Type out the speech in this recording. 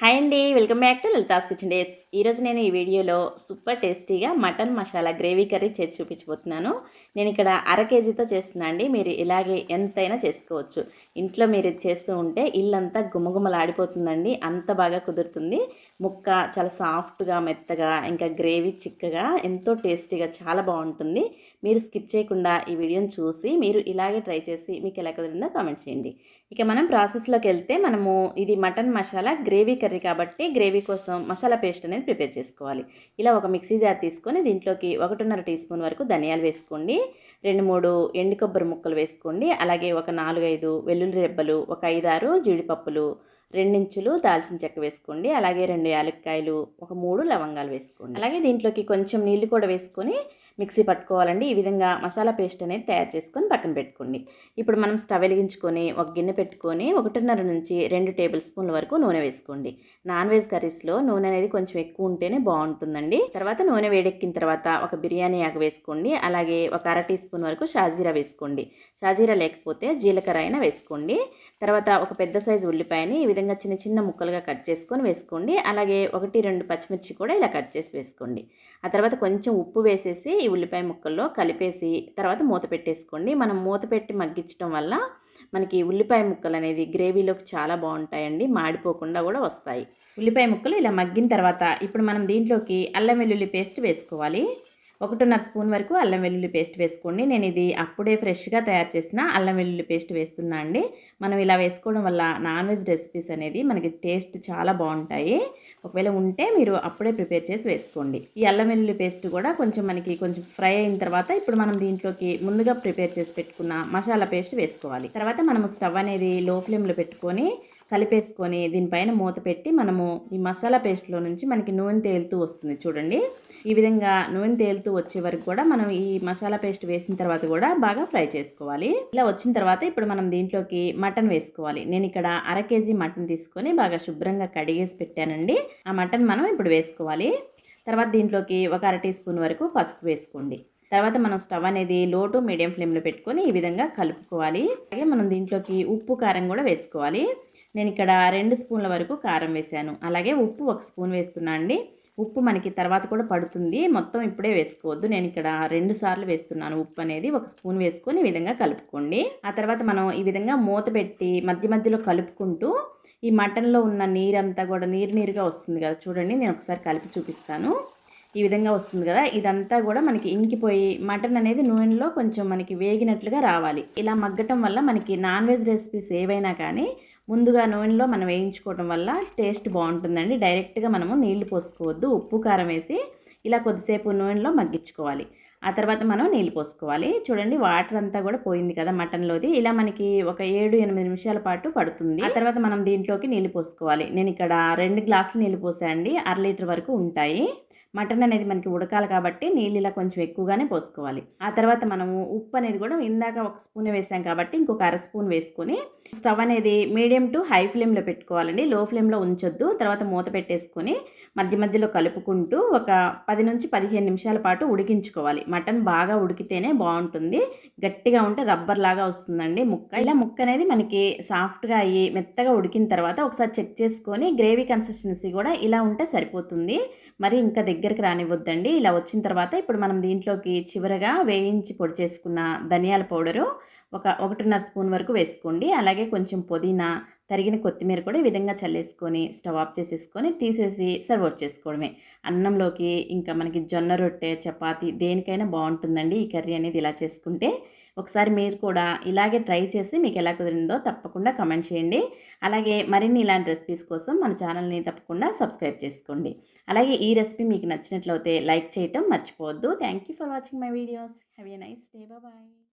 Hi అండి welcome back to Lalitha's kitchen డేప్స్ ఈరోజు నేను ఈ వీడియోలో సూపర్ టేస్టీగా మటన్ మసాలా గ్రేవీ కర్రీ చేసి చూపించబోతున్నాను. నేను ఇక్కడ అర కేజీతో చేస్తున్నా అండి మీరు ఇలాగే ఎంతైనా చేసుకోవచ్చు. ఇంట్లో మీరు చేస్తూ ఉంటే ఇల్లంతా గుమగుమలాడిపోతుందండి అంత బాగా కుదురుతుంది. ముక్క చాలా సాఫ్ట్గా మెత్తగా ఇంకా గ్రేవీ చిక్కగా ఎంతో టేస్టీగా చాలా బాగుంటుంది. మీరు స్కిప్ చేయకుండా ఈ వీడియోని చూసి మీరు ఇలాగే ట్రై చేసి మీకు ఎలా కుదిరిందో కామెంట్ చేయండి. ఇక మనం ప్రాసెస్లోకి వెళ్తే మనము ఇది మటన్ మసాలా గ్రేవీ కర్రీ కాబట్టి గ్రేవీ కోసం మసాలా పేస్ట్ అనేది ప్రిపేర్ చేసుకోవాలి. ఇలా ఒక మిక్సీ జార్ తీసుకొని దీంట్లోకి ఒకటిన్నర టీ స్పూన్ వరకు ధనియాలు వేసుకోండి. రెండు మూడు ఎండు కొబ్బరి ముక్కలు వేసుకోండి. అలాగే ఒక నాలుగైదు వెల్లుల్లి రెబ్బలు ఒక ఐదారు జీడిపప్పులు రెండించులు దాల్చిన చెక్క వేసుకోండి. అలాగే రెండు యాలక్కాయలు ఒక మూడు లవంగాలు వేసుకోండి. అలాగే దీంట్లోకి కొంచెం నీళ్ళు కూడా వేసుకొని మిక్సీ పట్టుకోవాలండి. ఈ విధంగా మసాలా పేస్ట్ అనేది తయారు చేసుకొని పక్కన పెట్టుకోండి. ఇప్పుడు మనం స్టవ్ వెలిగించుకొని ఒక గిన్నె పెట్టుకొని ఒకటిన్నర నుంచి రెండు టేబుల్ స్పూన్ల వరకు నూనె వేసుకోండి. నాన్ వెజ్ కర్రీస్లో నూనె అనేది కొంచెం ఎక్కువ ఉంటేనే బాగుంటుందండి. తర్వాత నూనె వేడెక్కిన తర్వాత ఒక బిర్యానీ ఆకు వేసుకోండి. అలాగే ఒక అర టీ స్పూన్ వరకు షాజీరా వేసుకోండి. షాజీరా లేకపోతే జీలకర్ర అయినా వేసుకోండి. తర్వాత ఒక పెద్ద సైజు ఉల్లిపాయని ఈ విధంగా చిన్న చిన్న ముక్కలుగా కట్ చేసుకొని వేసుకోండి. అలాగే ఒకటి రెండు పచ్చిమిర్చి కూడా ఇలా కట్ చేసి వేసుకోండి. ఆ తర్వాత కొంచెం ఉప్పు వేసేసి ఈ ఉల్లిపాయ ముక్కల్లో కలిపేసి తర్వాత మూత పెట్టేసుకోండి. మనం మూత పెట్టి మగ్గించడం వల్ల మనకి ఉల్లిపాయ ముక్కలు అనేది గ్రేవీలోకి చాలా బాగుంటాయండి. మాడిపోకుండా కూడా వస్తాయి. ఉల్లిపాయ ముక్కలు ఇలా మగ్గిన తర్వాత ఇప్పుడు మనం దీంట్లోకి అల్లం వెల్లుల్లి పేస్ట్ వేసుకోవాలి. ఒకటిన్నర స్పూన్ వరకు అల్లం వెల్లుల్లి పేస్ట్ వేసుకోండి. నేను ఇది అప్పుడే ఫ్రెష్గా తయారు చేసిన అల్లం వెల్లుల్లి పేస్ట్ వేస్తున్నా అండి. మనం ఇలా వేసుకోవడం వల్ల నాన్ వెజ్ రెసిపీస్ అనేది మనకి టేస్ట్ చాలా బాగుంటాయి. ఒకవేళ ఉంటే మీరు అప్పుడే ప్రిపేర్ చేసి వేసుకోండి. ఈ అల్లం వెల్లుల్లి పేస్ట్ కూడా కొంచెం మనకి కొంచెం ఫ్రై అయిన తర్వాత ఇప్పుడు మనం దీంట్లోకి ముందుగా ప్రిపేర్ చేసి పెట్టుకున్న మసాలా పేస్ట్ వేసుకోవాలి. తర్వాత మనము స్టవ్ అనేది లో ఫ్లేమ్లో పెట్టుకొని కలిపేసుకొని దీనిపైన మూత పెట్టి మనము ఈ మసాలా పేస్ట్లో నుంచి మనకి నూనె తేలుతూ వస్తుంది చూడండి. ఈ విధంగా నూనె తేలుతూ వచ్చే వరకు కూడా మనం ఈ మసాలా పేస్ట్ వేసిన తర్వాత కూడా బాగా ఫ్రై చేసుకోవాలి. ఇలా వచ్చిన తర్వాత ఇప్పుడు మనం దీంట్లోకి మటన్ వేసుకోవాలి. నేను ఇక్కడ అర కేజీ మటన్ తీసుకొని బాగా శుభ్రంగా కడిగేసి పెట్టానండి. ఆ మటన్ మనం ఇప్పుడు వేసుకోవాలి. తర్వాత దీంట్లోకి ఒక అర టీ స్పూన్ వరకు పసుపు వేసుకోండి. తర్వాత మనం స్టవ్ అనేది లో టు మీడియం ఫ్లేమ్లో పెట్టుకొని ఈ విధంగా కలుపుకోవాలి. అలాగే మనం దీంట్లోకి ఉప్పు కారం కూడా వేసుకోవాలి. నేను ఇక్కడ రెండు స్పూన్ల వరకు కారం వేసాను అలాగే ఉప్పు ఒక స్పూన్ వేస్తున్నా అండి. ఉప్పు మనకి తర్వాత కూడా పడుతుంది. మొత్తం ఇప్పుడే వేసుకోవద్దు. నేను ఇక్కడ రెండు సార్లు వేస్తున్నాను ఉప్పు అనేది. ఒక స్పూన్ వేసుకొని ఈ విధంగా కలుపుకోండి. ఆ తర్వాత మనం ఈ విధంగా మూత పెట్టి మధ్య మధ్యలో కలుపుకుంటూ ఈ మటన్లో ఉన్న నీరంతా కూడా నీరు నీరుగా వస్తుంది కదా. చూడండి నేను ఒకసారి కలిపి చూపిస్తాను. ఈ విధంగా వస్తుంది కదా. ఇదంతా కూడా మనకి ఇంకిపోయి మటన్ అనేది నూనెలో కొంచెం మనకి వేగినట్లుగా రావాలి. ఇలా మగ్గటం వల్ల మనకి నాన్ వెజ్ రెసిపీస్ ఏవైనా కానీ ముందుగా నూనెలో మనం వేయించుకోవడం వల్ల టేస్ట్ బాగుంటుందండి. డైరెక్ట్గా మనము నీళ్ళు పోసుకోవద్దు. ఉప్పు కారం వేసి ఇలా కొద్దిసేపు నూనెలో మగ్గించుకోవాలి. ఆ తర్వాత మనం నీళ్ళు పోసుకోవాలి. చూడండి వాటర్ అంతా కూడా పోయింది కదా మటన్లోది. ఇలా మనకి ఒక ఏడు ఎనిమిది నిమిషాల పాటు పడుతుంది. ఆ తర్వాత మనం దీంట్లోకి నీళ్ళు పోసుకోవాలి. నేను ఇక్కడ రెండు గ్లాసులు నీళ్ళు పోసాయండి అర లీటర్ వరకు ఉంటాయి. మటన్ అనేది మనకి ఉడకాలి కాబట్టి నీళ్ళు ఇలా కొంచెం ఎక్కువగానే పోసుకోవాలి. ఆ తర్వాత మనము ఉప్పు అనేది కూడా ఇందాక ఒక స్పూన్ వేసాం కాబట్టి ఇంకొక అర స్పూన్ వేసుకొని స్టవ్ అనేది మీడియం టు హై ఫ్లేమ్లో పెట్టుకోవాలండి. లో ఫ్లేమ్లో ఉంచొద్దు. తర్వాత మూత పెట్టేసుకొని మధ్య మధ్యలో కలుపుకుంటూ ఒక పది నుంచి పదిహేను నిమిషాల పాటు ఉడికించుకోవాలి. మటన్ బాగా ఉడికితేనే బాగుంటుంది. గట్టిగా ఉంటే రబ్బర్ లాగా వస్తుందండి ముక్క. ఇలా ముక్క అనేది మనకి సాఫ్ట్గా అయ్యి మెత్తగా ఉడికిన తర్వాత ఒకసారి చెక్ చేసుకొని గ్రేవీ కన్సిస్టెన్సీ కూడా ఇలా ఉంటే సరిపోతుంది. మరి ఇంకా దగ్గరికి రానివ్వద్దండి. ఇలా వచ్చిన తర్వాత ఇప్పుడు మనం దీంట్లోకి చివరగా వేయించి పొడి చేసుకున్న ధనియాల పౌడరు ఒక ఒకటిన్నర స్పూన్ వరకు వేసుకోండి. అలాగే కొంచెం పుదీనా తరిగిన కొత్తిమీర కూడా ఈ విధంగా చల్లేసుకొని స్టవ్ ఆఫ్ చేసేసుకొని తీసేసి సర్వ్ అవుట్ చేసుకోవడమే. అన్నంలోకి ఇంకా మనకి జొన్న రొట్టె చపాతి దేనికైనా బాగుంటుందండి ఈ కర్రీ అనేది ఇలా చేసుకుంటే. ఒకసారి మీరు కూడా ఇలాగే ట్రై చేసి మీకు ఎలా కుదిరిందో తప్పకుండా కమెంట్ చేయండి. అలాగే మరిన్ని ఇలాంటి రెసిపీస్ కోసం మన ఛానల్ని తప్పకుండా సబ్స్క్రైబ్ చేసుకోండి. అలాగే ఈ రెసిపీ మీకు నచ్చినట్లయితే లైక్ చేయటం మర్చిపోవద్దు. Thank you for watching my videos. Have a nice day. Bye.